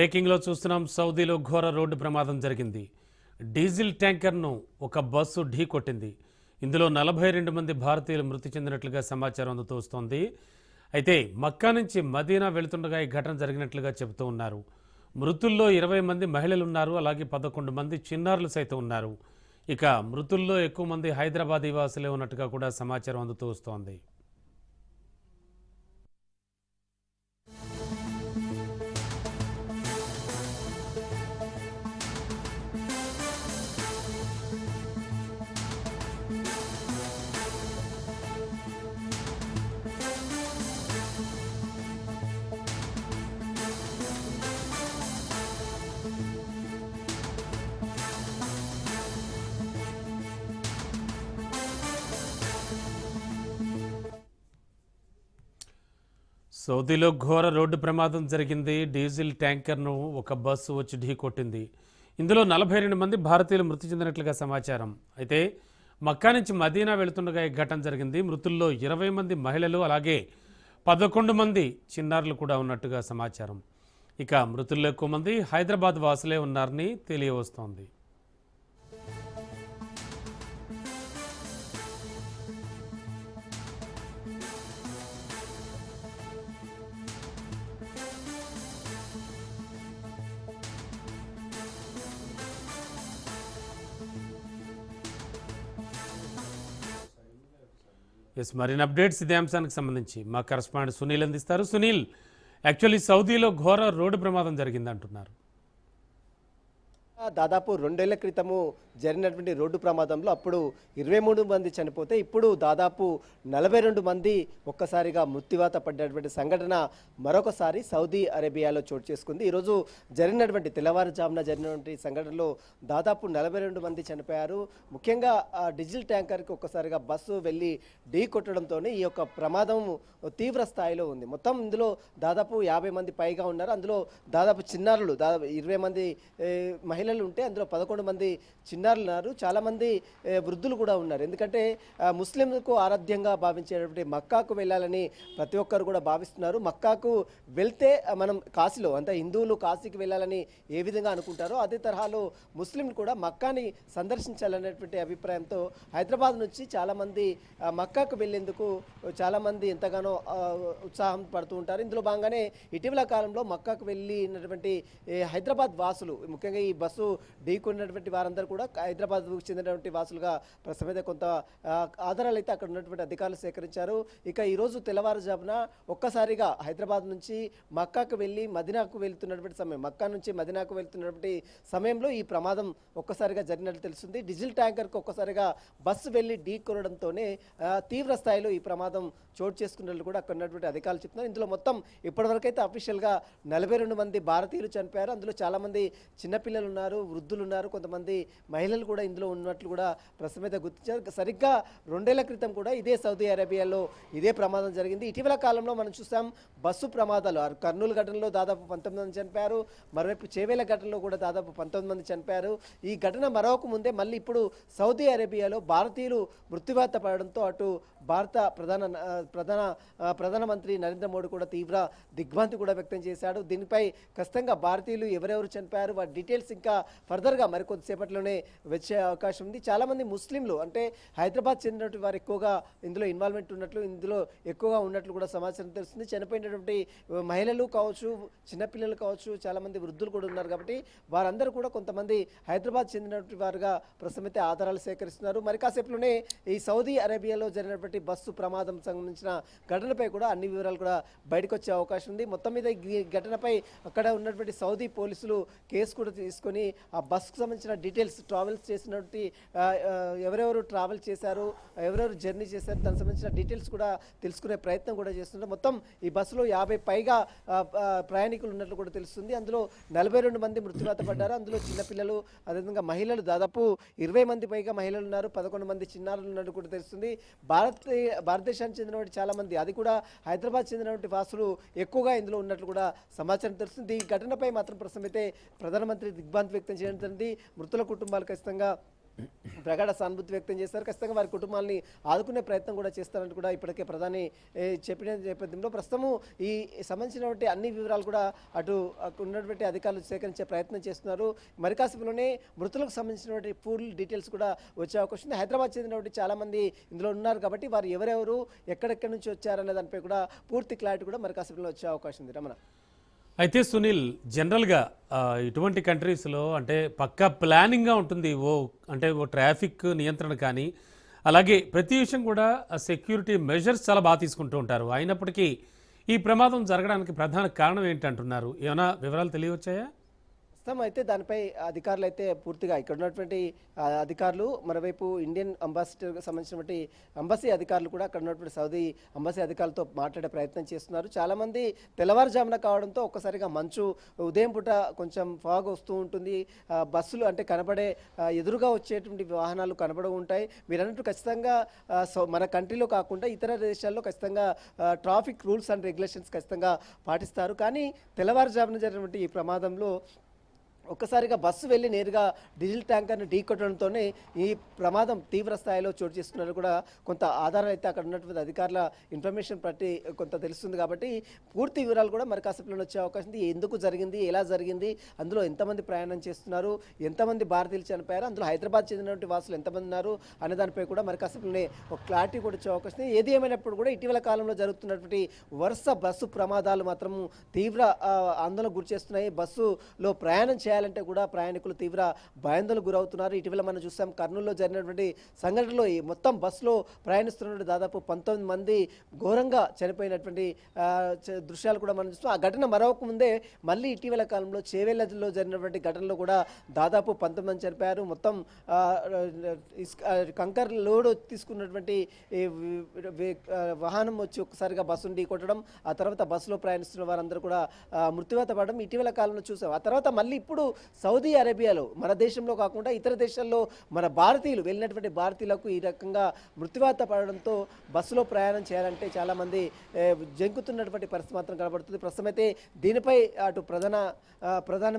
బ్రేకింగ్లో చూస్తున్నాం సౌదీలో ఘోర రోడ్డు ప్రమాదం జరిగింది. డీజిల్ ట్యాంకర్ను ఒక బస్సు ఢీ కొట్టింది. ఇందులో నలభై రెండు మంది భారతీయులు మృతి చెందినట్లుగా సమాచారం అందుతూ వస్తోంది. అయితే మక్కా నుంచి మదీనా వెళుతుండగా ఈ ఘటన జరిగినట్లుగా చెబుతూ ఉన్నారు. మృతుల్లో ఇరవై మంది మహిళలు ఉన్నారు అలాగే పదకొండు మంది చిన్నారులు సైతం ఉన్నారు. ఇక మృతుల్లో ఎక్కువ మంది హైదరాబాద్ నివాసులే ఉన్నట్టుగా కూడా సమాచారం అందుతూ వస్తోంది. సౌదీలో ఘోర రోడ్డు ప్రమాదం జరిగింది. డీజిల్ ట్యాంకర్ను ఒక బస్సు వచ్చి ఢీకొట్టింది ఇందులో నలభై రెండు మంది భారతీయులు మృతి చెందినట్లుగా సమాచారం. అయితే మక్కా నుంచి మదీనా వెళుతుండగా ఈ ఘటన జరిగింది. మృతుల్లో ఇరవై మంది మహిళలు అలాగే పదకొండు మంది చిన్నారులు కూడా ఉన్నట్టుగా సమాచారం. ఇక మృతుల్లో ఎక్కువ మంది హైదరాబాద్ వాసులే ఉన్నారని తెలియవస్తోంది. ఎస్ మరిన్ని అప్డేట్స్ ఇదే అంశానికి సంబంధించి. మా కరస్పాండెంట్ సునీల్ అందిస్తారు. సునీల్ యాక్చువల్లీ సౌదీలో ఘోర రోడ్డు ప్రమాదం జరిగింది అంటున్నారు దాదాపు రెండేళ్ళ క్రితము జరిగినటువంటి రోడ్డు ప్రమాదంలో అప్పుడు ఇరవై మూడు మంది చనిపోతే ఇప్పుడు దాదాపు నలభై రెండు మంది ఒక్కసారిగా మృత్యువాత పడ్డటువంటి సంఘటన మరొకసారి సౌదీ అరేబియాలో చోటు చేసుకుంది. ఈరోజు జరిగినటువంటి తెల్లవారుజామున జరిగినటువంటి సంఘటనలో దాదాపు నలభై రెండు మంది చనిపోయారు. ముఖ్యంగా ఆ డీజిల్ ట్యాంకర్కి ఒక్కసారిగా బస్సు వెళ్ళి ఢీ కొట్టడంతో ఈ యొక్క ప్రమాదం తీవ్ర స్థాయిలో ఉంది. మొత్తం ఇందులో దాదాపు యాభై మంది పైగా ఉన్నారు. అందులో దాదాపు చిన్నారులు దాదాపు ఇరవై మంది మహిళలు ఉంటే అందులో పదకొండు మంది చిన్నారులు ఉన్నారు. చాలామంది వృద్ధులు కూడా ఉన్నారు. ఎందుకంటే ముస్లింకు ముస్లింలకు ఆరాధ్యంగా భావించేటటువంటి మక్కాకు వెళ్ళాలని ప్రతి ఒక్కరు కూడా భావిస్తున్నారు. మక్కాకు వెళ్తే మనం కాశీలో అంటే హిందువులు కాశీకి వెళ్ళాలని ఏ విధంగా అనుకుంటారో అదే తరహాలో ముస్లింలు కూడా మక్కాని సందర్శించాలనేటువంటి అభిప్రాయంతో హైదరాబాద్ నుంచి చాలామంది మక్కాకు వెళ్ళేందుకు చాలామంది ఎంతగానో ఉత్సాహం పడుతూ ఉంటారు. ఇందులో భాగంగానే ఇటీవల కాలంలో మక్కాకు వెళ్ళినటువంటి హైదరాబాద్ వాసులు ముఖ్యంగా ఈ బస్సు ఢీకొన్నటువంటి వారందరూ కూడా హైదరాబాద్కు చెందినటువంటి వాసులుగా ప్రస్తుతం కొంత ఆధారాలు అయితే అక్కడ ఉన్నటువంటి అధికారులు సేకరించారు. ఇక ఈరోజు తెల్లవారుజామున ఒక్కసారిగా హైదరాబాద్ నుంచి మక్కాకు వెళ్ళి మదినాకు వెళ్తున్నటువంటి సమయం మక్కా నుంచి మదినాకు వెళ్తున్నటువంటి సమయంలో ఈ ప్రమాదం ఒక్కసారిగా జరిగినట్లు తెలుస్తుంది. డీజిల్ ట్యాంకర్కు ఒక్కసారిగా బస్సు వెళ్ళి ఢీ కొనడంతోనే తీవ్ర స్థాయిలో ఈ ప్రమాదం చోటు చేసుకున్నట్లు కూడా అక్కడ ఉన్నటువంటి అధికారులు చెప్తున్నారు. ఇందులో మొత్తం ఇప్పటివరకైతే అఫీషియల్గా నలభై రెండు మంది భారతీయులు చనిపోయారు. అందులో చాలామంది చిన్నపిల్లలు ఉన్నారు వృద్ధులు ఉన్నారు కొంతమంది మహిళలు కూడా ఇందులో ఉన్నట్లు కూడా ప్రస్తుతం అయితే గుర్తించారు. సరిగ్గా రెండేళ్ళ క్రితం కూడా ఇదే సౌదీ అరేబియాలో ఇదే ప్రమాదం జరిగింది. ఇటీవల కాలంలో మనం చూసాం బస్సు ప్రమాదాలు. కర్నూలు ఘటనలో దాదాపు పంతొమ్మిది మంది చనిపోయారు. మరోవైపు చేవేల ఘటనలో కూడా దాదాపు పంతొమ్మిది మంది చనిపోయారు. ఈ ఘటన మరొక ముందే మళ్ళీ ఇప్పుడు సౌదీ అరేబియాలో భారతీయులు మృత్యువాత పడడంతో అటు భారత ప్రధాన ప్రధాన ప్రధానమంత్రి నరేంద్ర మోడీ కూడా తీవ్ర దిగ్భ్రాంతి కూడా వ్యక్తం చేశాడు. దీనిపై ఖచ్చితంగా భారతీయులు ఎవరెవరు చనిపోయారు? వాటి డీటెయిల్స్ ఇంకా ఫర్దర్గా మరికొద్దిసేపట్లోనే వచ్చే అవకాశం ఉంది. చాలామంది ముస్లింలు అంటే హైదరాబాద్ చెందినటువంటి వారు ఎక్కువగా ఇందులో ఇన్వాల్వ్మెంట్ ఉన్నట్లు ఇందులో ఎక్కువగా ఉన్నట్లు కూడా సమాచారం తెలుస్తుంది. చనిపోయినటువంటి మహిళలు కావచ్చు చిన్నపిల్లలు కావచ్చు చాలామంది వృద్ధులు కూడా ఉన్నారు కాబట్టి వారందరూ కూడా కొంతమంది హైదరాబాద్ చెందినటువంటి వారుగా ప్రస్తుతమైతే ఆధారాలు సేకరిస్తున్నారు. మరి కాసేపులోనే ఈ సౌదీ అరేబియాలో జరిగినటువంటి బస్సు ప్రమాదం సంబంధించిన ఘటనపై కూడా అన్ని వివరాలు కూడా బయటకు వచ్చే అవకాశం ఉంది. మొత్తం మీద ఈ ఘటనపై అక్కడ ఉన్నటువంటి సౌదీ పోలీసులు కేసు కూడా తీసుకొని ఆ బస్సుకు సంబంధించిన డీటెయిల్స్ ట్రావెల్స్ చేసినటువంటి ఎవరెవరు ట్రావెల్ చేశారు ఎవరెవరు జర్నీ చేశారు దానికి సంబంధించిన డీటెయిల్స్ కూడా తెలుసుకునే ప్రయత్నం కూడా చేస్తున్నారు మొత్తం ఈ బస్సులో యాభై పైగా ప్రయాణికులు ఉన్నట్లు కూడా తెలుస్తుంది. అందులో నలభై రెండు మంది మృత్యువాత పడ్డారు. అందులో చిన్నపిల్లలు అదేవిధంగా మహిళలు దాదాపు ఇరవై మంది పైగా మహిళలు ఉన్నారు. పదకొండు మంది చిన్నారులు ఉన్నట్టు కూడా తెలుస్తుంది. భారత భారతదేశానికి చెందినటువంటి చాలా మంది అది కూడా హైదరాబాద్ చెందినటువంటి వాసులు ఎక్కువగా ఇందులో ఉన్నట్లు కూడా సమాచారం తెలుస్తుంది. ఈ ఘటనపై మాత్రం ప్రస్తుతం అయితే ప్రధానమంత్రి దిగ్భాంతి వ్యక్తం చేయడం జరిగింది. మృతుల కుటుంబాలకు ఖచ్చితంగా ప్రగాఢ సానుభూతి వ్యక్తం చేస్తారు. ఖచ్చితంగా వారి కుటుంబాలని ఆదుకునే ప్రయత్నం కూడా చేస్తారని కూడా ఇప్పటికే ప్రధాని చెప్పిన నేపథ్యంలో ప్రస్తుతము ఈ సంబంధించినటువంటి అన్ని వివరాలు కూడా అటు ఉన్నటువంటి అధికారులు సేకరించే ప్రయత్నం చేస్తున్నారు. మరికాసేపులోనే మృతులకు సంబంధించినటువంటి ఫుల్ డీటెయిల్స్ కూడా వచ్చే అవకాశం ఉంది. హైదరాబాద్ చెందినటువంటి చాలా మంది ఇందులో ఉన్నారు కాబట్టి వారు ఎవరెవరు ఎక్కడెక్కడి నుంచి వచ్చారనే దానిపై కూడా పూర్తి క్లారిటీ కూడా మరికాసేపులో వచ్చే అవకాశం ఉంది. రమణ. అయితే సునీల్ జనరల్గా ఇటువంటి కంట్రీస్లో అంటే పక్కా ప్లానింగ్గా ఉంటుంది ఓ అంటే ఓ ట్రాఫిక్ నియంత్రణ కానీ. అలాగే ప్రతి విషయం కూడా సెక్యూరిటీ మెజర్స్ చాలా బాగా తీసుకుంటూ ఉంటారు. అయినప్పటికీ ఈ ప్రమాదం జరగడానికి ప్రధాన కారణం ఏంటంటున్నారు? ఏమైనా వివరాలు తెలియవచ్చాయా? ప్రస్తుతం అయితే దానిపై అధికారులు అయితే పూర్తిగా ఇక్కడ ఉన్నటువంటి అధికారులు మరోవైపు ఇండియన్ అంబాసిడర్కి సంబంధించినటువంటి అంబసీ అధికారులు కూడా అక్కడ ఉన్నటువంటి సౌదీ అంబసీ అధికారులతో మాట్లాడే ప్రయత్నం చేస్తున్నారు. చాలామంది తెల్లవారుజామున కావడంతో ఒక్కసారిగా మంచు ఉదయం పూట కొంచెం ఫాగ్ వస్తూ ఉంటుంది. బస్సులు అంటే కనబడే ఎదురుగా వచ్చేటువంటి వాహనాలు కనబడవు ఉంటాయి. మీరు అన్నట్టు ఖచ్చితంగా మన కంట్రీలో కాకుండా ఇతర దేశాల్లో ఖచ్చితంగా ట్రాఫిక్ రూల్స్ అండ్ రెగ్యులేషన్స్ ఖచ్చితంగా పాటిస్తారు. కానీ తెల్లవారుజామున జరిగినటువంటి ఈ ప్రమాదంలో ఒక్కసారిగా బస్సు వెళ్ళి నేరుగా డీజిల్ ట్యాంకర్ని ఢీకొట్టడంతోనే ఈ ప్రమాదం తీవ్ర స్థాయిలో చోటు చేసుకున్నట్టు కూడా కొంత ఆధారాలు అయితే అక్కడ ఉన్నటువంటి అధికారుల ఇన్ఫర్మేషన్ బట్టి కొంత తెలుస్తుంది కాబట్టి పూర్తి వివరాలు కూడా మరి కాసేపులో వచ్చే అవకాశం ఉంది. ఎందుకు జరిగింది? ఎలా జరిగింది? అందులో ఎంతమంది ప్రయాణం చేస్తున్నారు? ఎంతమంది భారతీయులు చనిపోయారు? అందులో హైదరాబాద్ చెందినటువంటి వాసులు ఎంతమంది ఉన్నారు? అనే దానిపై కూడా మరి కాసేపులోనే ఒక క్లారిటీ కూడా వచ్చే అవకాశం ఉంది. ఏది ఏమైనప్పుడు కూడా ఇటీవల కాలంలో జరుగుతున్నటువంటి వరుస బస్సు ప్రమాదాలు మాత్రం తీవ్ర ఆందోళన గురిచేస్తున్నాయి గురి చేస్తున్నాయి. బస్సులో ప్రయాణం చేయాలి చేయాలంటే కూడా ప్రయాణికులు తీవ్ర భయాందోళనకు గురవుతున్నారు. ఇటీవల మనం చూసాం కర్నూలులో జరిగినటువంటి సంఘటనలో ఈ మొత్తం బస్సులో ప్రయాణిస్తున్నటువంటి దాదాపు పంతొమ్మిది మంది ఘోరంగా చనిపోయినటువంటి దృశ్యాలు కూడా మనం చూస్తాం ఆ ఘటన మరొక ముందే మళ్ళీ ఇటీవల కాలంలో చేవేళ్ళలో జరిగినటువంటి ఘటనలో కూడా దాదాపు పంతొమ్మిది మంది చనిపోయారు. మొత్తం కంకర్ లోడ్ తీసుకున్నటువంటి వాహనం వచ్చి ఒకసారిగా బస్సును ఢీకొట్టడం ఆ తర్వాత బస్సులో ప్రయాణిస్తున్న వారందరూ కూడా ఆ, మృత్యువాత పడడం ఇటీవల కాలంలో చూసాం. ఆ తర్వాత మళ్ళీ ఇప్పుడు సౌదీ అరేబియాలో మన దేశంలో కాకుండా ఇతర దేశాల్లో మన భారతీయులు వెళ్ళినటువంటి భారతీయులకు ఈ రకంగా మృత్యువాత పడడంతో బస్సులో ప్రయాణం చేయాలంటే చాలామంది జంకుతున్నటువంటి పరిస్థితి మాత్రం కనబడుతుంది. ప్రస్తుతం దీనిపై అటు ప్రధాన ప్రధాన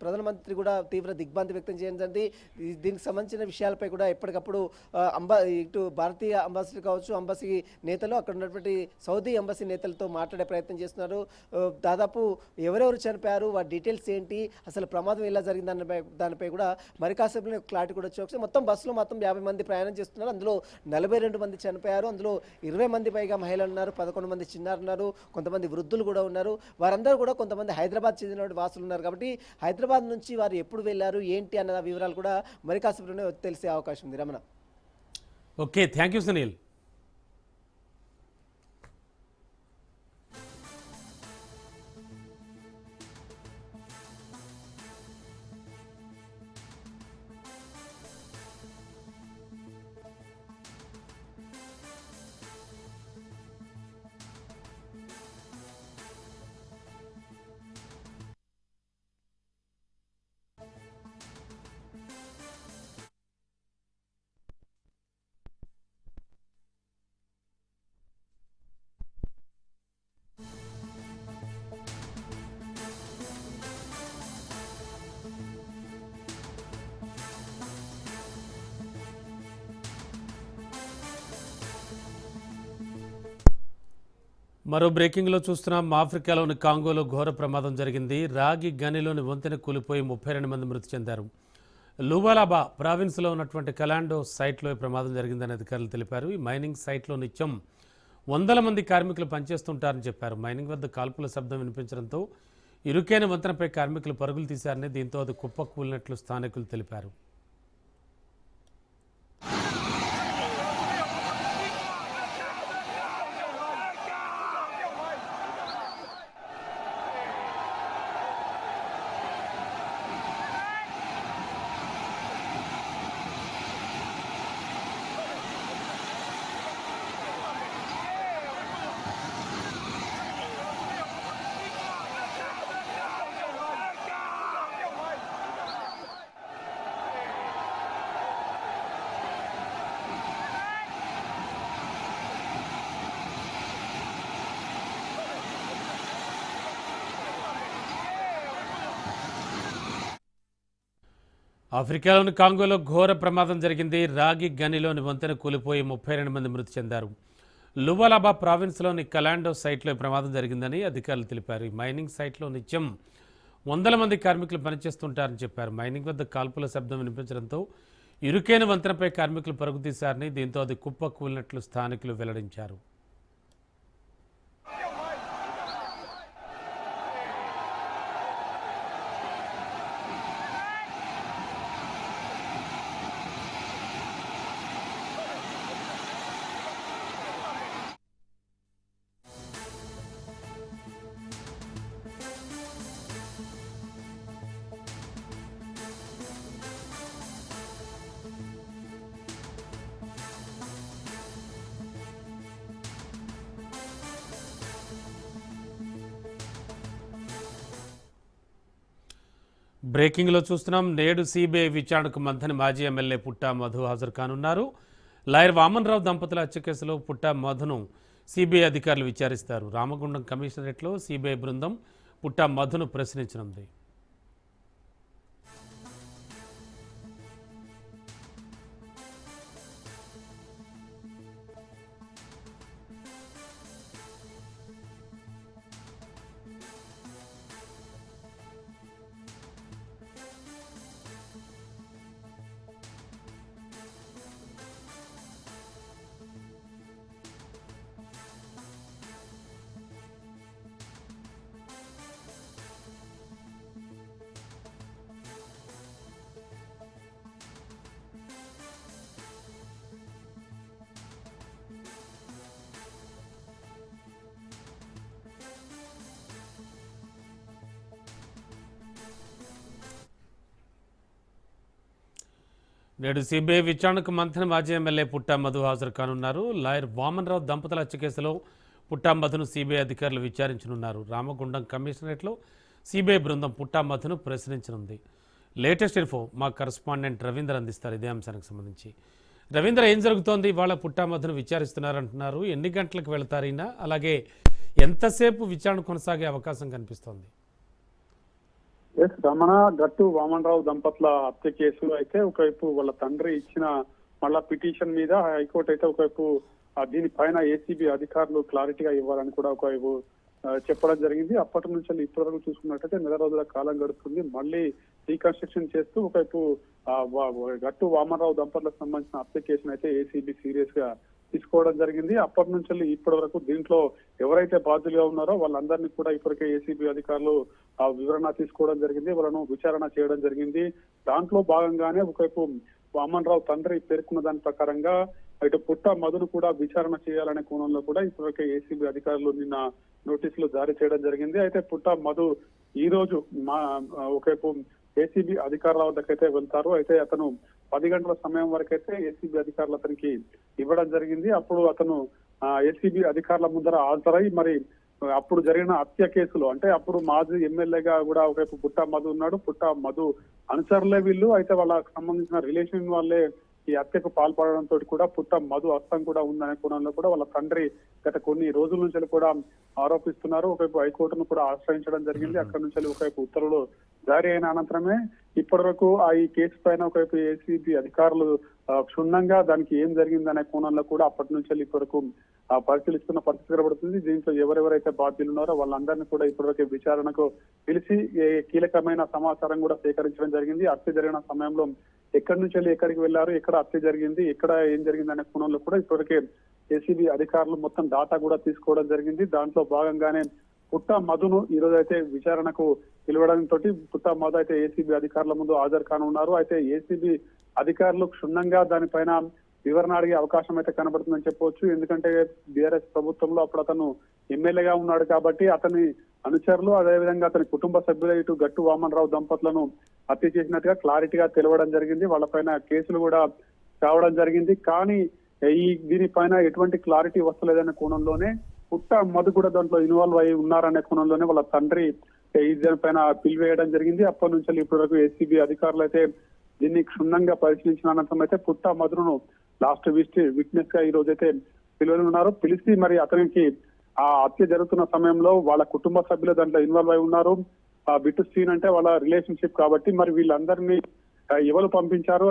ప్రధానమంత్రి కూడా తీవ్ర దిగ్భ్రాంతి వ్యక్తం చేయడం జరిగింది. దీనికి సంబంధించిన విషయాలపై కూడా ఎప్పటికప్పుడు అంబా ఇటు భారతీయ అంబాసిడర్ కావచ్చు అంబాసీ నేతలు అక్కడ ఉన్నటువంటి సౌదీ అంబాసీ నేతలతో మాట్లాడే ప్రయత్నం చేస్తున్నారు. దాదాపు ఎవరెవరు చనిపోయారు వారి డీటెయిల్స్ ఏంటి అసలు అసలు ప్రమాదం ఎలా జరిగింది దానిపై దానిపై కూడా మరి కాసేపు క్లారిటీ కూడా వచ్చి మొత్తం బస్సులో మొత్తం యాభై మంది ప్రయాణం చేస్తున్నారు. అందులో నలభై రెండు మంది చనిపోయారు. అందులో ఇరవై మంది పైగా మహిళలు ఉన్నారు. పదకొండు మంది చిన్నారు ఉన్నారు. కొంతమంది వృద్ధులు కూడా ఉన్నారు. వారందరూ కూడా కొంతమంది హైదరాబాద్ చెందిన వాసులు ఉన్నారు. కాబట్టి హైదరాబాద్ నుంచి వారు ఎప్పుడు వెళ్ళారు? ఏంటి అన్న వివరాలు కూడా మరి కాసేపులోనే తెలిసే అవకాశం ఉంది. Ramana. Okay. Thank you Sunil. మరో బ్రేకింగ్లో చూస్తున్నాం. ఆఫ్రికాలోని కాంగోలో ఘోర ప్రమాదం జరిగింది. రాగి గనిలోని వంతెన కూలిపోయి ముప్పై రెండు మంది మృతి చెందారు. లువాలాబా ప్రావిన్స్లో ఉన్నటువంటి కలాండో సైట్లో ఈ ప్రమాదం జరిగిందని అధికారులు తెలిపారు. ఈ మైనింగ్ సైట్లో నిత్యం వందల మంది కార్మికులు పనిచేస్తుంటారని చెప్పారు. మైనింగ్ వద్ద కాల్పుల శబ్దం వినిపించడంతో ఇరుకైన వంతెనపై కార్మికులు పరుగులు తీశారని దీంతో అది కుప్ప కూలినట్లు స్థానికులు తెలిపారు. ఆఫ్రికాలోని కాంగోలో ఘోర ప్రమాదం జరిగింది. రాగి గనిలోని వంతెన కూలిపోయి ముప్పై రెండు మంది మృతి చెందారు. లువలాబా ప్రావిన్స్లోని కలాండో సైట్లో ఈ ప్రమాదం జరిగిందని అధికారులు తెలిపారు. ఈ మైనింగ్ సైట్లో నిత్యం వందల మంది కార్మికులు పనిచేస్తుంటారని చెప్పారు. మైనింగ్ వద్ద కాల్పుల శబ్దం వినిపించడంతో ఇరుకైన వంతెనపై కార్మికులు పరుగుతీశారని దీంతో అది కుప్ప కూలినట్లు స్థానికులు వెల్లడించారు. బ్రేకింగ్లో చూస్తున్నాం. నేడు సిబిఐ విచారణకు మంథని మాజీ ఎమ్మెల్యే పుట్టా మధు హాజరు కానున్నారు. లాయర్ వామన్రావు దంపతుల హత్య కేసులో పుట్టా మధును సిబిఐ అధికారులు విచారిస్తారు. రామగుండం కమిషనరేట్లో సిబిఐ బృందం పుట్టా మధును ప్రశ్నించనుంది. నేడు సిబిఐ విచారణకు మంత్రి మాజీ ఎమ్మెల్యే పుట్టా మధు హాజరు కానున్నారు లాయర్ వామన్రావు దంపతుల హత్య కేసులో పుట్టా మధును సిబిఐ అధికారులు విచారించనున్నారు. రామగుండం కమిషనరేట్లో సిబిఐ బృందం పుట్టా మధును ప్రశ్నించనుంది. లేటెస్ట్ ఇన్ఫో మా కరస్పాండెంట్ రవీంద్ర అందిస్తారు ఇదే అంశానికి సంబంధించి. రవీంద్ర ఏం జరుగుతోంది? ఇవాళ పుట్టా మధును విచారిస్తున్నారంటున్నారు. ఎన్ని గంటలకు వెళతారైనా అలాగే ఎంతసేపు విచారణ కొనసాగే అవకాశం కనిపిస్తోంది? ఎస్ రమణ గట్టు వామన్రావు దంపతుల హత్య కేసు అయితే ఒకవైపు వాళ్ళ తండ్రి ఇచ్చిన మళ్ళా పిటిషన్ మీద హైకోర్టు అయితే ఒకవైపు దీనిపైన ఏసీబీ అధికారులు క్లారిటీగా ఇవ్వాలని కూడా ఒకవైపు చెప్పడం జరిగింది. అప్పటి నుంచి ఇప్పటి వరకు చూసుకున్నట్టయితే నెల రోజుల కాలం గడుస్తుంది మళ్ళీ రీకన్స్ట్రక్షన్ చేస్తూ ఒకవైపు వా- గట్టు వామనరావు దంపతులకు సంబంధించిన హత్య కేసును అయితే ఏసీబీ సీరియస్గా తీసుకోవడం జరిగింది. అప్పటి నుంచి ఇప్పటి వరకు దీంట్లో ఎవరైతే బాధ్యులుగా ఉన్నారో వాళ్ళందరినీ కూడా ఇప్పటికే ఏసీబీ అధికారులు ఆ వివరణ తీసుకోవడం జరిగింది. వాళ్ళను విచారణ చేయడం జరిగింది. దాంట్లో భాగంగానే ఒకవైపు వామన్ రావు తండ్రి పేర్కొన్న దాని ప్రకారంగా ఇటు పుట్ట మధును కూడా విచారణ చేయాలనే కోణంలో కూడా ఇప్పటికే ఏసీబీ అధికారులు నిన్న నోటీసులు జారీ చేయడం జరిగింది. అయితే పుట్ట మధు ఈ రోజు మా ఒకవైపు ఏసీబీ అధికారుల వద్దకైతే వెళ్తారు. అయితే అతను పది గంటల సమయం వరకైతే ఏసీబీ అధికారులు అతనికి ఇవ్వడం జరిగింది. అప్పుడు అతను ఏసీబీ అధికారుల ముందర హాజరై మరి అప్పుడు జరిగిన హత్య కేసులు అంటే అప్పుడు మాజీ ఎమ్మెల్యేగా కూడా ఒకవైపు పుట్ట మధు ఉన్నాడు. పుట్ట మధు అనుచరులే వీళ్ళు. అయితే వాళ్ళకి సంబంధించిన రిలేషన్ వాళ్ళే ఈ హత్యకు పాల్పడడంతో కూడా పుట్ట మధు హస్తం కూడా ఉందనే కోణంలో కూడా వాళ్ళ తండ్రి గత కొన్ని రోజుల నుంచి కూడా ఆరోపిస్తున్నారు. ఒకవైపు హైకోర్టును కూడా ఆశ్రయించడం జరిగింది. అక్కడ నుంచి ఒకవైపు ఉత్తర్వులు జారీ అయిన అనంతరమే ఇప్పటి వరకు ఆ ఈ కేసు పైన ఒకవైపు ఏసీబీ అధికారులు క్షుణ్ణంగా దానికి ఏం జరిగిందనే కోణంలో కూడా అప్పటి నుంచి ఇప్పటి వరకు పరిశీలిస్తున్న పరిస్థితి కనబడుతుంది. దీంట్లో ఎవరెవరైతే బాధ్యులు ఉన్నారో వాళ్ళందరినీ కూడా ఇప్పటివరకు విచారణకు పిలిచి కీలకమైన సమాచారం కూడా సేకరించడం జరిగింది. హత్య జరిగిన సమయంలో ఎక్కడి నుంచి వెళ్ళి ఎక్కడికి వెళ్ళారు ఎక్కడ హత్య జరిగింది ఎక్కడ ఏం జరిగింది అనే కోణంలో కూడా ఇప్పటికే ఏసీబీ అధికారులు మొత్తం డాటా కూడా తీసుకోవడం జరిగింది. దాంట్లో భాగంగానే పుట్ట మధును ఈ రోజు అయితే విచారణకు పిలవడంతో పుట్ట మధు అయితే ఏసీబీ అధికారుల ముందు హాజరు కానున్నారు. అయితే ఏసీబీ అధికారులు క్షుణ్ణంగా దానిపైన వివరణ అడిగే అవకాశం అయితే కనబడుతుందని చెప్పవచ్చు. ఎందుకంటే బీఆర్ఎస్ ప్రభుత్వంలో అప్పుడు అతను ఎమ్మెల్యేగా ఉన్నాడు కాబట్టి అతని అనుచరులు అదేవిధంగా అతని కుటుంబ సభ్యులు ఇటు గట్టు వామనరావు దంపతులను హత్య చేసినట్టుగా క్లారిటీగా తెలవడం జరిగింది. వాళ్ళపైన కేసులు కూడా కావడం జరిగింది. కానీ ఈ దీనిపైన ఎటువంటి క్లారిటీ వస్తలేదనే కోణంలోనే పుట్ట మధు కూడా దాంట్లో ఇన్వాల్వ్ అయి ఉన్నారనే కోణంలోనే వాళ్ళ తండ్రి ఈ దీనిపైన పిలివేయడం జరిగింది. అప్పటి నుంచి ఇప్పటి వరకు ఎస్సీబీ అధికారులు అయితే దీన్ని క్షుణ్ణంగా పరిశీలించిన అనంతరం అయితే పుట్ట మధును లాస్ట్ విట్నెస్గా ఈ రోజైతే అయితే ఉన్నారో. పిలిచి మరి అతనికి ఆ హత్య జరుగుతున్న సమయంలో వాళ్ళ కుటుంబ సభ్యులు దాంట్లో ఇన్వాల్వ్ అయి ఉన్నారు. ఆ బిట్టు సీన్ అంటే వాళ్ళ రిలేషన్షిప్ కాబట్టి మరి వీళ్ళందరినీ ఎవరు పంపించారో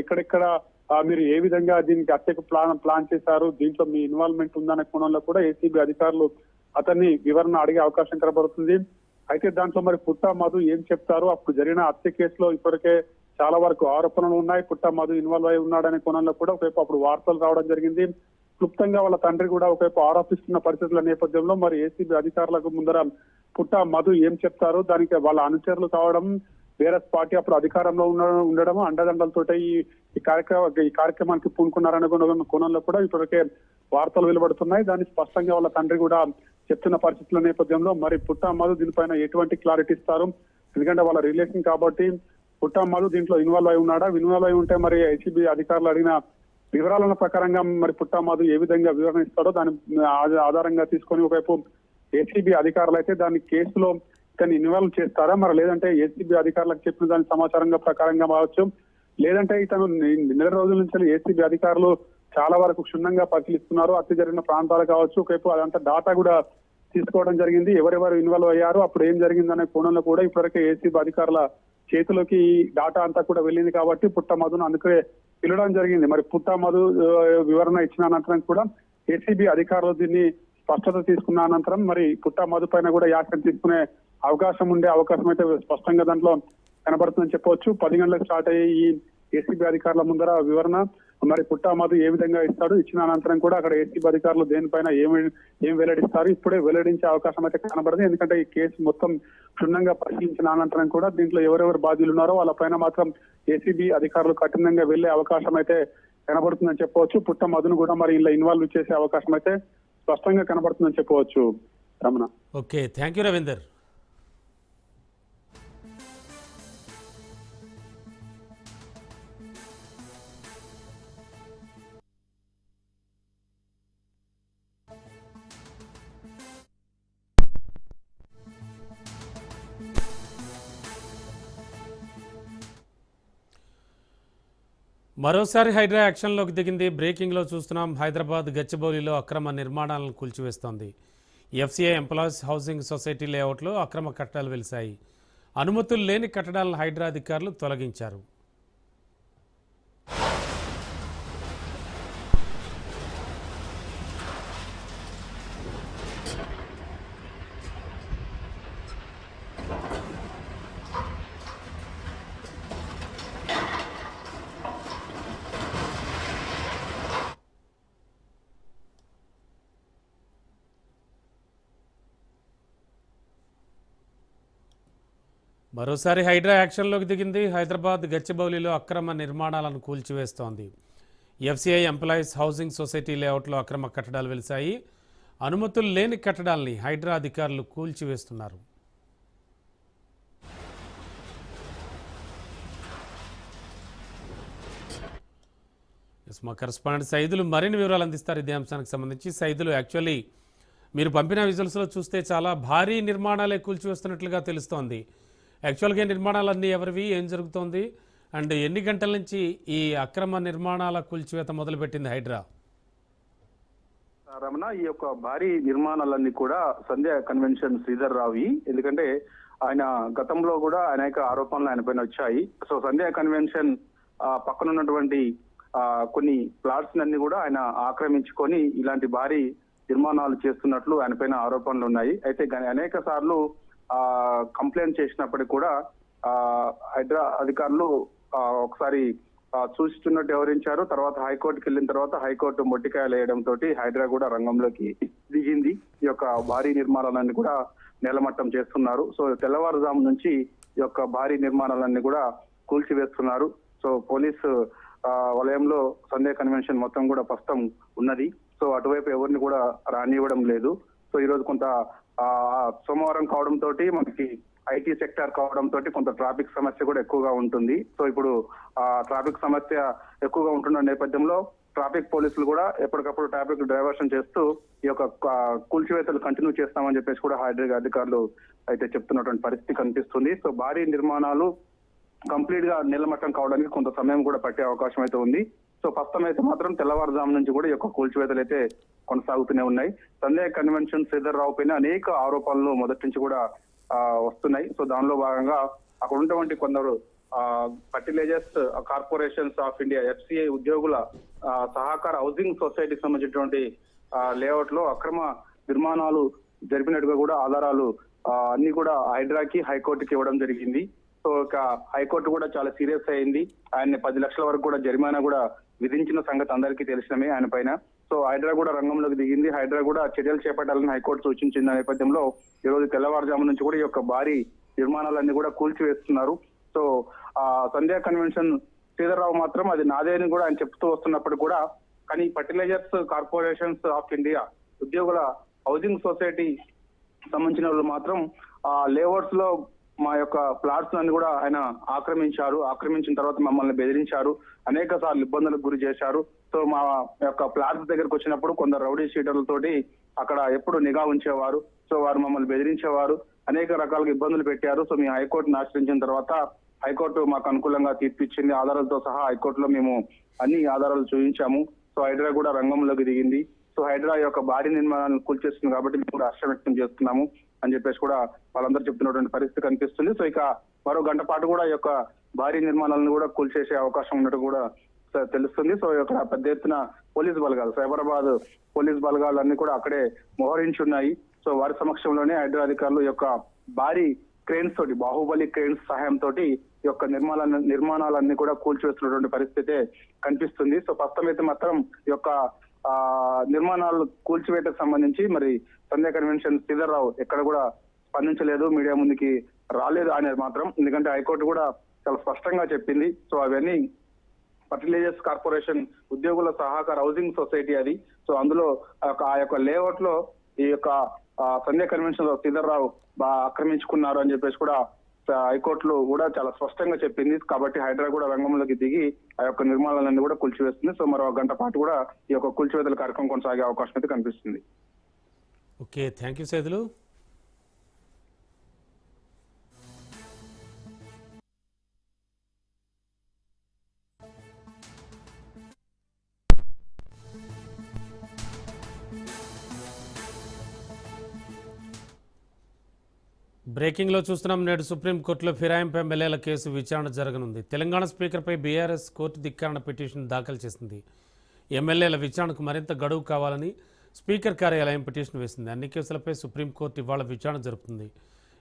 ఎక్కడెక్కడ మీరు ఏ విధంగా దీనికి హత్యకు ప్లాన్ ప్లాన్ చేశారు దీంట్లో మీ ఇన్వాల్వ్మెంట్ ఉందనే కోణంలో కూడా ఏసీబీ అధికారులు అతన్ని వివరణ అడిగే అవకాశం కనబడుతుంది. అయితే దాంట్లో మరి పుట్ట మధు ఏం చెప్తారు? అప్పుడు జరిగిన హత్య కేసులో ఇప్పటికే చాలా వరకు ఆరోపణలు ఉన్నాయి. పుట్ట మధు ఇన్వాల్వ్ అయి ఉన్నాడనే కోణంలో కూడా ఒకవైపు అప్పుడు వార్తలు రావడం జరిగింది. క్లుప్తంగా వాళ్ళ తండ్రి కూడా ఒకవైపు ఆరోపిస్తున్న పరిస్థితుల నేపథ్యంలో మరి ఏసీబీ అధికారులకు ముందర పుట్ట మధు ఏం చెప్తారు? దానికి వాళ్ళ అనుచరులు కావడం బీఆర్ఎస్ పార్టీ అప్పుడు అధికారంలో ఉండడం ఉండడం అండదండలతో ఈ కార్యక్రమ ఈ కార్యక్రమానికి పూనుకున్నారనే కోణంలో కూడా ఇప్పటికే వార్తలు వెలువడుతున్నాయి. దాన్ని స్పష్టంగా వాళ్ళ తండ్రి కూడా చెప్తున్న పరిస్థితుల నేపథ్యంలో మరి పుట్ట మధు దీనిపైన ఎటువంటి క్లారిటీ ఇస్తారు? ఎందుకంటే వాళ్ళ రిలేషన్ కాబట్టి పుట్టమ్మలు దీంట్లో ఇన్వాల్వ్ అయి ఉన్నాడా? ఇన్వాల్వ్ అయి ఉంటే మరి ఐసీబీ అధికారులు అడిగిన వివరాల ప్రకారంగా మరి పుట్టమ్మదు ఏ విధంగా వివరణ ఇస్తాడో దాని ఆధారంగా తీసుకొని ఒకవైపు ఏసీబీ అధికారులు అయితే దాని కేసులో ఇతను ఇన్వాల్వ్ చేస్తారా? మరి లేదంటే ఏసీబీ అధికారులకు చెప్పిన దాని సమాచారంగా ప్రకారంగా కావచ్చు లేదంటే ఇతను నెల రోజుల నుంచి ఏసీబీ అధికారులు చాలా వరకు క్షుణ్ణంగా పరిశీలిస్తున్నారు. హత్య జరిగిన ప్రాంతాలు కావచ్చు ఒకవైపు అదంతా డాటా కూడా తీసుకోవడం జరిగింది. ఎవరెవరు ఇన్వాల్వ్ అయ్యారు అప్పుడు ఏం జరిగిందనే కోణంలో కూడా ఇప్పటివరకు ఏసీబీ అధికారుల చేతిలోకి ఈ డాటా అంతా కూడా వెళ్ళింది కాబట్టి పుట్ట మధును అందుకే పిలవడం జరిగింది. మరి పుట్ట మధు వివరణ ఇచ్చిన అనంతరం కూడా ఏసీబీ అధికారులు దీన్ని స్పష్టత తీసుకున్న అనంతరం మరి పుట్ట మధు పైన కూడా యాక్షన్ తీసుకునే అవకాశం ఉండే అవకాశం అయితే స్పష్టంగా దాంట్లో కనబడుతుందని చెప్పవచ్చు. పది గంటలకు స్టార్ట్ అయ్యే ఈ ఏసీబీ అధికారుల ముందర వివరణ. మరి పుట్ట మధు ఏ విధంగా ఇస్తాడు? ఇచ్చిన అనంతరం కూడా అక్కడ ఏసీబీ అధికారులు దేనిపైన ఏమి ఏం వెల్లడిస్తారు? ఇప్పుడే వెల్లడించే అవకాశం అయితే కనబడదు. ఎందుకంటే ఈ కేసు మొత్తం క్షుణ్ణంగా పరిశీలించిన అనంతరం కూడా దీంట్లో ఎవరెవరు బాధ్యులు ఉన్నారో వాళ్ళ పైన మాత్రం ఏసీబీ అధికారులు కఠినంగా వెళ్ళే అవకాశం అయితే కనబడుతుందని చెప్పవచ్చు. పుట్ట మధును కూడా మరి ఇలా ఇన్వాల్వ్ చేసే అవకాశం అయితే స్పష్టంగా కనబడుతుందని చెప్పవచ్చు. Ramana. Okay. Thank you Ravinder. మరోసారి హైడ్రా యాక్షన్లోకి దిగింది. బ్రేకింగ్లో చూస్తున్నాం హైదరాబాద్ గచ్చిబౌలిలో అక్రమ నిర్మాణాలను కూల్చివేస్తోంది. ఎఫ్సీఐ ఎంప్లాయీస్ హౌసింగ్ సొసైటీ లేఅవుట్లో అక్రమ కట్టడాలు వెలిశాయి. అనుమతులు లేని కట్టడాలను హైడ్రా అధికారులు తొలగించారు. మరోసారి హైడ్రా యాక్షన్లోకి దిగింది హైదరాబాద్ గచ్చిబౌలిలో అక్రమ నిర్మాణాలను కూల్చివేస్తోంది. ఎఫ్సీఐ ఎంప్లాయీస్ హౌసింగ్ సొసైటీ లేఅవుట్లో అక్రమ కట్టడాలు వెలిశాయి. అనుమతులు లేని కట్టడాల్ని హైడ్రా అధికారులు కూల్చివేస్తున్నారు. మా కరస్పాండెంట్ సైదులు మరిన్ని వివరాలు అందిస్తారు. ఇదే అంశానికి సంబంధించి సైదులు యాక్చువల్లీ మీరు పంపిన విజువల్స్లో చూస్తే చాలా భారీ నిర్మాణాలే కూల్చివేస్తున్నట్లుగా తెలుస్తోంది. యాక్చువల్గా నిర్మాణాలన్నీ ఎవరివి? ఏం జరుగుతోంది? అండ్ ఎన్ని గంటల నుంచి ఈ అక్రమ నిర్మాణాల కూల్చివేత మొదలుపెట్టింది హైడ్రా? రమణ ఈ యొక్క భారీ నిర్మాణాలన్నీ కూడా సంధ్య కన్వెన్షన్ శ్రీధర్ రావి ఎందుకంటే ఆయన గతంలో కూడా అనేక ఆరోపణలు ఆయన పైన వచ్చాయి. సో సంధ్య కన్వెన్షన్ పక్కనున్నటువంటి కొన్ని ప్లాట్స్ అన్ని కూడా ఆయన ఆక్రమించుకొని ఇలాంటి భారీ నిర్మాణాలు చేస్తున్నట్లు ఆయన పైన ఆరోపణలు ఉన్నాయి. అయితే అనేక సార్లు కంప్లైంట్ చేసినప్పటికీ కూడా ఆ అధికారులు ఒకసారి చూస్తున్నట్టు వివరించారు. తర్వాత హైకోర్టుకి వెళ్ళిన తర్వాత హైకోర్టు మొట్టికాయలు వేయడంతో హైదరా కూడా రంగంలోకి దిగింది. ఈ యొక్క భారీ నిర్మాణాలన్నీ కూడా నేలమట్టం చేస్తున్నారు. సో తెల్లవారుజాము నుంచి ఈ యొక్క భారీ నిర్మాణాలన్నీ కూడా కూల్చివేస్తున్నారు. సో పోలీసు వలయంలో సందేహ కన్వెన్షన్ మొత్తం కూడా ప్రస్తుతం ఉన్నది. సో అటువైపు ఎవరిని కూడా రానివ్వడం లేదు. సో ఈ రోజు కొంత సోమవారం కావడం తోటి మనకి ఐటీ సెక్టార్ కావడం తోటి కొంత ట్రాఫిక్ సమస్య కూడా ఎక్కువగా ఉంటుంది. సో ఇప్పుడు ఆ ట్రాఫిక్ సమస్య ఎక్కువగా ఉంటున్న నేపథ్యంలో ట్రాఫిక్ పోలీసులు కూడా ఎప్పటికప్పుడు ట్రాఫిక్ డైవర్షన్ చేస్తూ ఈ యొక్క కూల్చివేతలు కంటిన్యూ చేస్తామని చెప్పేసి కూడా హైడ్రా అధికారులు అయితే చెప్తున్నటువంటి పరిస్థితి కనిపిస్తుంది. సో భారీ నిర్మాణాలు కంప్లీట్గా నిలమట్టం కావడానికి కొంత సమయం కూడా పట్టే అవకాశం అయితే ఉంది. సో ప్రస్తుతం అయితే మాత్రం తెల్లవారుజాము నుంచి కూడా ఈ యొక్క కూల్చివేతలు అయితే కొనసాగుతూనే ఉన్నాయి. సందేహ కన్వెన్షన్ శ్రీధర్ రావు పైన అనేక ఆరోపణలు మొదటి నుంచి కూడా వస్తున్నాయి. సో దానిలో భాగంగా అక్కడ ఉన్నటువంటి కొందరు fertilisers corporations of India FCI ఉద్యోగుల సహకార హౌసింగ్ సొసైటీకి సంబంధించినటువంటి లేఅవుట్లో అక్రమ నిర్మాణాలు జరిపినట్టుగా కూడా ఆధారాలు అన్ని కూడా హైడ్రాకి హైకోర్టుకి ఇవ్వడం జరిగింది. సో ఇక హైకోర్టు కూడా చాలా సీరియస్ అయింది. ఆయన్ని పది లక్షల వరకు కూడా జరిమానా కూడా విధించిన సంగతి అందరికీ తెలిసినమే ఆయన పైన. సో హైడ్రా కూడా రంగంలోకి దిగింది. హైడ్రా కూడా చర్యలు చేపట్టాలని హైకోర్టు సూచించిన నేపథ్యంలో. ఈ రోజు తెల్లవారుజాము నుంచి కూడా ఈ యొక్క భారీ నిర్మాణాలన్నీ కూడా కూల్చివేస్తున్నారు. సో ఆ సంధ్యా కన్వెన్షన్ శ్రీధర్రావు మాత్రం అది నాదే అని కూడా ఆయన చెప్తూ వస్తున్నప్పుడు కూడా కానీ ఫర్టిలైజర్స్ కార్పొరేషన్స్ ఆఫ్ ఇండియా ఉద్యోగుల హౌసింగ్ సొసైటీ సంబంధించిన వాళ్ళు మాత్రం ఆ లేఅవుట్స్లో మా యొక్క ప్లాట్స్ అన్ని కూడా ఆయన ఆక్రమించారు. ఆక్రమించిన తర్వాత మమ్మల్ని బెదిరించారు. అనేక సార్లు ఇబ్బందులకు గురి చేశారు. సో మా యొక్క ప్లాట్స్ దగ్గరకు వచ్చినప్పుడు కొందరు రౌడీ షీటర్లతోటి అక్కడ ఎప్పుడు నిఘా ఉంచేవారు. సో వారు మమ్మల్ని బెదిరించేవారు. అనేక రకాలుగా ఇబ్బందులు పెట్టారు. సో మేము హైకోర్టును ఆశ్రయించిన తర్వాత హైకోర్టు మాకు అనుకూలంగా తీర్పిచ్చింది. ఆధారాలతో సహా హైకోర్టులో మేము అన్ని ఆధారాలు చూపించాము. సో హైడ్రా కూడా రంగంలోకి దిగింది. సో హైడ్రా యొక్క భారీ నిర్మాణాలను కూల్చేస్తుంది కాబట్టి మేము కూడా హర్షం వ్యక్తం చేస్తున్నాము అని చెప్పేసి కూడా వాళ్ళందరూ చెప్తున్నటువంటి పరిస్థితి కనిపిస్తుంది. సో ఇక మరో గంట పాటు కూడా ఈ యొక్క భారీ నిర్మాణాలను కూడా కూల్చేసే అవకాశం ఉన్నట్టు కూడా తెలుస్తుంది. సో ఇక్కడ పెద్ద ఎత్తున పోలీస్ బలగాలు సైబరాబాద్ పోలీస్ బలగాలు అన్ని కూడా అక్కడే మోహరించి ఉన్నాయి సో వారి సమక్షంలోనే హైడ్రా అధికారులు యొక్క భారీ క్రేన్స్ తోటి బాహుబలి క్రేన్స్ సహాయంతో ఈ యొక్క నిర్మాణ నిర్మాణాలన్నీ కూడా కూల్చివేస్తున్నటువంటి పరిస్థితి కనిపిస్తుంది. సో ప్రస్తుతం అయితే మాత్రం ఈ యొక్క ఆ నిర్మాణాలు కూల్చివేతకు సంబంధించి మరి సంధ్య కన్వెన్షన్ శ్రీధర్రావు ఎక్కడ కూడా స్పందించలేదు. మీడియా ముందుకి రాలేదు. అనేది మాత్రం. ఎందుకంటే హైకోర్టు కూడా చాలా స్పష్టంగా చెప్పింది. సో అవన్నీ ఫర్టిలైజర్స్ కార్పొరేషన్ ఉద్యోగుల సహకార హౌసింగ్ సొసైటీ అది. సో అందులో ఆ యొక్క- ఆ యొక్క లేఅవుట్లో ఈ యొక్క సంధ్య కన్వెన్షన్లో శ్రీధర్రావు ఆక్రమించుకున్నారు అని చెప్పేసి కూడా హైకోర్టులో కూడా చాలా స్పష్టంగా చెప్పింది. కాబట్టి హైదరాబాద్ కూడా రంగంలోకి దిగి ఆ యొక్క నిర్మాణాలన్నీ కూడా కూల్చివేస్తుంది. సో మరో గంట పాటు కూడా ఈ యొక్క కూల్చివేతల కార్యక్రమం కొనసాగే అవకాశం అయితే కనిపిస్తుంది. ఓకే థ్యాంక్ యూ బ్రేకింగ్లో చూస్తున్నాం. నేడు సుప్రీంకోర్టులో ఫిరాయింపు ఎమ్మెల్యేల కేసు విచారణ జరగనుంది. తెలంగాణ స్పీకర్పై బీఆర్ఎస్ కోర్టు ధిక్కారణ పిటిషన్ దాఖలు చేసింది. ఎమ్మెల్యేల విచారణకు మరింత గడువు కావాలని స్పీకర్ కార్యాలయం పిటిషన్ వేసింది. అన్ని కేసులపై సుప్రీంకోర్టు ఇవాళ విచారణ జరుపుతుంది.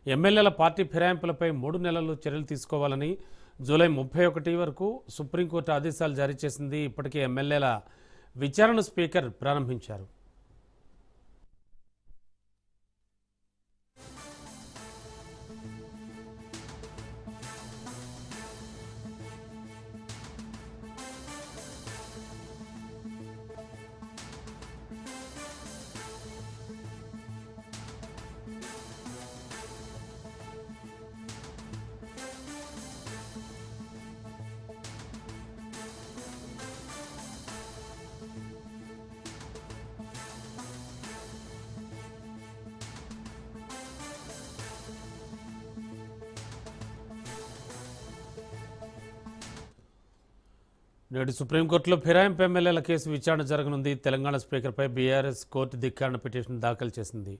ఎమ్మెల్యేల పార్టీ ఫిరాయింపులపై మూడు నెలల్లో చర్యలు తీసుకోవాలని జూలై ముప్పై ఒకటి వరకు సుప్రీంకోర్టు ఆదేశాలు జారీ చేసింది. ఇప్పటికే ఎమ్మెల్యేల విచారణ స్పీకర్ ప్రారంభించారు. నేడు సుప్రీంకోర్టులో ఫిరాయింపు ఎమ్మెల్యేల కేసు విచారణ జరగనుంది. తెలంగాణ స్పీకర్పై బీఆర్ఎస్ కోర్టు ధిక్కారణ పిటిషన్ దాఖలు చేసింది.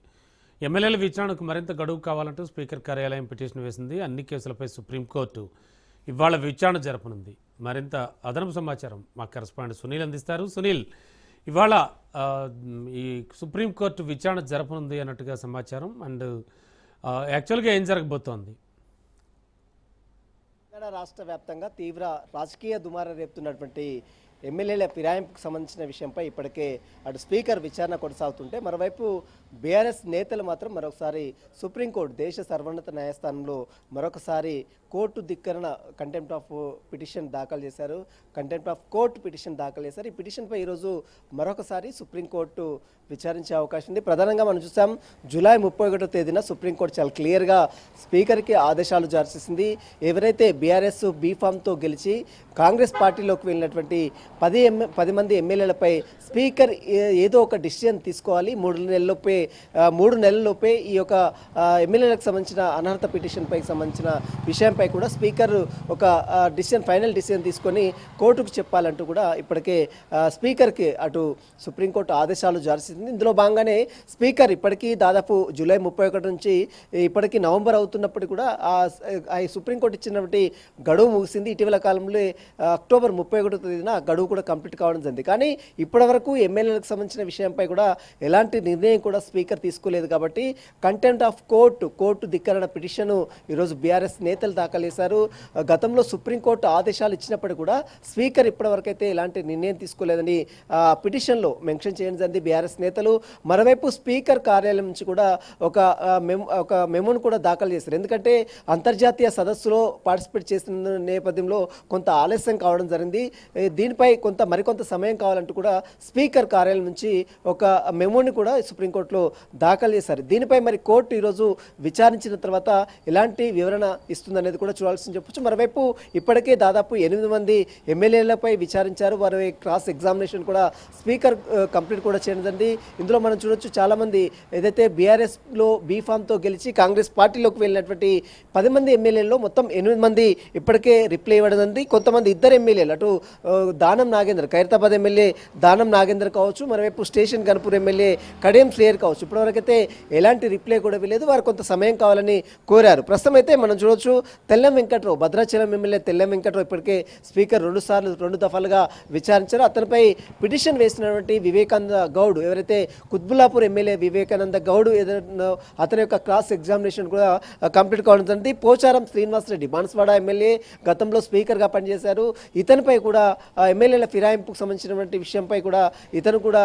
ఎమ్మెల్యేల విచారణకు మరింత గడువు కావాలంటూ స్పీకర్ కార్యాలయం పిటిషన్ వేసింది. అన్ని కేసులపై సుప్రీంకోర్టు ఇవాళ విచారణ జరపనుంది. మరింత అదనపు సమాచారం మా కరస్పాండెంట్ సునీల్ అందిస్తారు. సునీల్ ఇవాళ ఈ సుప్రీంకోర్టు విచారణ జరపనుంది అన్నట్టుగా సమాచారం. అండ్ యాక్చువల్గా ఏం జరగబోతోంది? తెలంగాణ రాష్ట్ర వ్యాప్తంగా తీవ్ర రాజకీయ దుమారం రేపుతున్నటువంటి ఎమ్మెల్యేల ఫిరాయింపుకు సంబంధించిన విషయంపై ఇప్పటికే అటు స్పీకర్ విచారణ కొనసాగుతుంటే మరోవైపు బీఆర్ఎస్ నేతలు మాత్రం మరొకసారి సుప్రీంకోర్టు దేశ సర్వోన్నత న్యాయస్థానంలో మరొకసారి కోర్టు ధిక్కరణ కంటెంప్ట్ ఆఫ్ పిటిషన్ దాఖలు చేశారు. కంటెంప్ట్ ఆఫ్ కోర్టు పిటిషన్ దాఖలు చేశారు. ఈ పిటిషన్పై ఈరోజు మరొకసారి సుప్రీంకోర్టు విచారించే అవకాశం ఉంది. ప్రధానంగా మనం చూసాం జూలై ముప్పై ఒకటో తేదీన సుప్రీంకోర్టు చాలా క్లియర్గా స్పీకర్కి ఆదేశాలు జారీ చేసింది. ఎవరైతే బీఆర్ఎస్ బీఫామ్తో గెలిచి కాంగ్రెస్ పార్టీలోకి వెళ్ళినటువంటి పది ఎమ్ పది మంది ఎమ్మెల్యేలపై స్పీకర్ ఏ- ఏదో ఒక డిసిజన్ తీసుకోవాలి. మూడు నెలలపై మూడు నెలల్లోపే ఈ యొక్క ఎమ్మెల్యేలకు సంబంధించిన అనర్హత పిటిషన్పై సంబంధించిన విషయంపై కూడా స్పీకర్ ఒక డిసిజన్ ఫైనల్ డిసిజన్ తీసుకొని కోర్టుకు చెప్పాలంటూ కూడా ఇప్పటికే స్పీకర్కి అటు సుప్రీంకోర్టు ఆదేశాలు జారీ చేసింది. ఇందులో భాగంగానే స్పీకర్ ఇప్పటికీ దాదాపు జూలై ముప్పై ఒకటి నుంచి ఇప్పటికీ నవంబర్ అవుతున్నప్పటికీ కూడా ఆ సుప్రీంకోర్టు ఇచ్చినటువంటి గడువు ముగిసింది. ఇటీవల కాలంలో అక్టోబర్ ముప్పై ఒకటో తేదీన గడువు కూడా కంప్లీట్ కావడం జరిగింది. కానీ ఇప్పటివరకు ఎమ్మెల్యేలకు సంబంధించిన విషయంపై కూడా ఎలాంటి నిర్ణయం కూడా స్పీకర్ తీసుకోలేదు కాబట్టి కంటెంట్ ఆఫ్ కోర్టు కోర్టు ధిక్కరణ పిటిషన్ ఈరోజు బీఆర్ఎస్ నేతలు దాఖలు చేశారు గతంలో సుప్రీంకోర్టు ఆదేశాలు ఇచ్చినప్పటికీ కూడా స్పీకర్ ఇప్పటివరకైతే అయితే ఎలాంటి నిర్ణయం తీసుకోలేదని పిటిషన్లో మెన్షన్ చేయడం జరిగింది బీఆర్ఎస్ నేతలు. మరోవైపు స్పీకర్ కార్యాలయం నుంచి కూడా ఒక మెమ్ ఒక మెమోను కూడా దాఖలు చేశారు. ఎందుకంటే అంతర్జాతీయ సదస్సులో పార్టిసిపేట్ చేసిన నేపథ్యంలో కొంత ఆలస్యం కావడం జరిగింది. దీనిపై కొంత మరికొంత సమయం కావాలంటూ కూడా స్పీకర్ కార్యాలయం నుంచి ఒక మెమోని కూడా సుప్రీంకోర్టులో దాఖలు చేశారు? దీనిపై మరి కోర్టు ఈరోజు విచారించిన తర్వాత ఎలాంటి వివరణ ఇస్తుందనేది కూడా చూడాల్సింది చెప్పొచ్చు. మరోవైపు ఇప్పటికే దాదాపు ఎనిమిది మంది ఎమ్మెల్యేలపై విచారించారు. వారి క్రాస్ ఎగ్జామినేషన్ కూడా స్పీకర్ కంప్లీట్ కూడా చేయనిదండి ఇందులో మనం చూడొచ్చు చాలామంది ఏదైతే బీఆర్ఎస్లో బీఫామ్తో గెలిచి కాంగ్రెస్ పార్టీలోకి వెళ్ళినటువంటి పది మంది ఎమ్మెల్యేల్లో మొత్తం ఎనిమిది మంది ఇప్పటికే రిప్లై ఇవ్వడం కొంతమంది ఇద్దరు ఎమ్మెల్యేలు అటు దానం నాగేందర్ ఖైరతాబాద్ ఎమ్మెల్యే దానం నాగేందర్ కావచ్చు. మరోవైపు స్టేషన్ గన్పూర్ ఎమ్మెల్యే కడియం శ్రేయర్ కావచ్చు ఇప్పటివరకైతే ఎలాంటి రిప్లై కూడా ఇవ్వలేదు వారు కొంత సమయం కావాలని కోరారు. ప్రస్తుతం అయితే మనం చూడొచ్చు తెల్లం వెంకట్రావు భద్రాచలం ఎమ్మెల్యే తెల్లం వెంకట్రావు ఇప్పటికే స్పీకర్ రెండు సార్లు రెండు దఫాలుగా విచారించారు. అతనిపై పిటిషన్ వేసినటువంటి వివేకానంద గౌడ్ ఎవరైతే కుత్బుల్లాపూర్ ఎమ్మెల్యే వివేకానంద గౌడ్ ఏదైనా అతని యొక్క క్రాస్ ఎగ్జామినేషన్ కూడా కంప్లీట్ కావడం జరిగింది. పోచారం శ్రీనివాసరెడ్డి బాన్స్వాడ ఎమ్మెల్యే గతంలో స్పీకర్గా పనిచేశారు. ఇతనిపై కూడా ఎమ్మెల్యేల ఫిరాయింపుకు సంబంధించినటువంటి విషయంపై కూడా ఇతను కూడా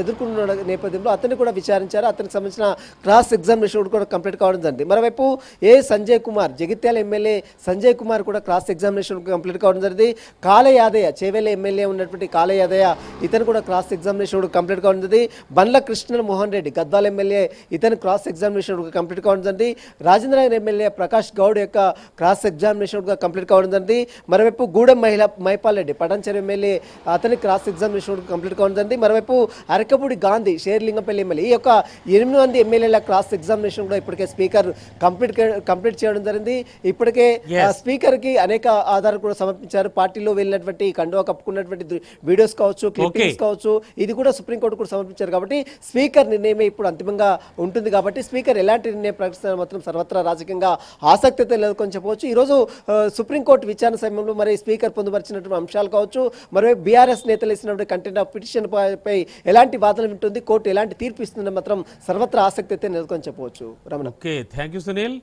ఎదుర్కొన్న నేపథ్యంలో అతన్ని కూడా విచారించారు. అతనికి సంబంధించిన క్రాస్ ఎగ్జామినేషన్ కూడా కంప్లీట్ కావడం జరిగింది. మరోవైపు ఏ సంజయ్ కుమార్ జగిత్యాల ఎమ్మెల్యే సంజయ్ కుమార్ కూడా క్రాస్ ఎగ్జామినేషన్ కంప్లీట్ కావడం జరిగింది. కాల యాదయ్య చేవెల ఎమ్మెల్యే ఉన్నటువంటి కాల యాదయ్య ఇతను కూడా క్రాస్ ఎగ్జామినేషన్ కూడా కంప్లీట్ కావడం జరిగింది. బండ్ల కృష్ణ మోహన్ రెడ్డి గద్వాల ఎమ్మెల్యే ఇతను క్రాస్ ఎగ్జామినేషన్ కూడా కంప్లీట్ కావడం జరిగింది. రాజేంద్రనగర్ ఎమ్మెల్యే ప్రకాష్ గౌడ్ యొక్క క్రాస్ ఎగ్జామినేషన్ కూడా కంప్లీట్ కావడం జరిగింది. మరోవైపు గూడెం మహిళ మైపాల్ రెడ్డి పటాన్చెరు ఎమ్మెల్యే అతని క్రాస్ ఎగ్జామినేషన్ కంప్లీట్ కావడం జరిగింది. మరోవైపు అరకపూడి గాంధీ షేర్లింగంపల్లి ఎమ్మెల్యే యొక్క ఎనిమిది మంది ఎమ్మెల్యేల క్రాస్ ఎగ్జామినేషన్ కూడా ఇప్పటికే స్పీకర్ కంప్లీట్ కంప్లీట్ చేయడం జరిగింది. ఇప్పటికే. స్పీకర్కి అనేక ఆధారాలు కూడా సమర్పించారు. పార్టీలో వెళ్ళినటువంటి కండువా కప్పుకున్నటువంటి వీడియోస్ కావచ్చు క్లిప్పింగ్స్ కావచ్చు ఇది కూడా సుప్రీంకోర్టు కూడా సమర్పించారు కాబట్టి స్పీకర్ నిర్ణయమే ఇప్పుడు అంతిమంగా ఉంటుంది కాబట్టి స్పీకర్ ఎలాంటి నిర్ణయం ప్రకటిస్తారు మాత్రం సర్వత్రా రాజకీయంగా ఆసక్తి లేదని చెప్పవచ్చు. ఈరోజు సుప్రీంకోర్టు విచారణ సమయంలో మరి స్పీకర్ పొందుపరిచినటువంటి అంశాలు కావచ్చు మరి బీఆర్ఎస్ నేతలు ఇచ్చినటువంటి కంటెంట్ ఆఫ్ పిటిషన్ పై ఎలాంటి వాదన వింటుంది కోర్టు ఎలాంటి తీర్పు చేస్తుంటే మాత్రం సర్వత్రా ఆసక్తి అయితే నెలకొని చెప్పవచ్చు. Ramana. Okay thank you Sunil.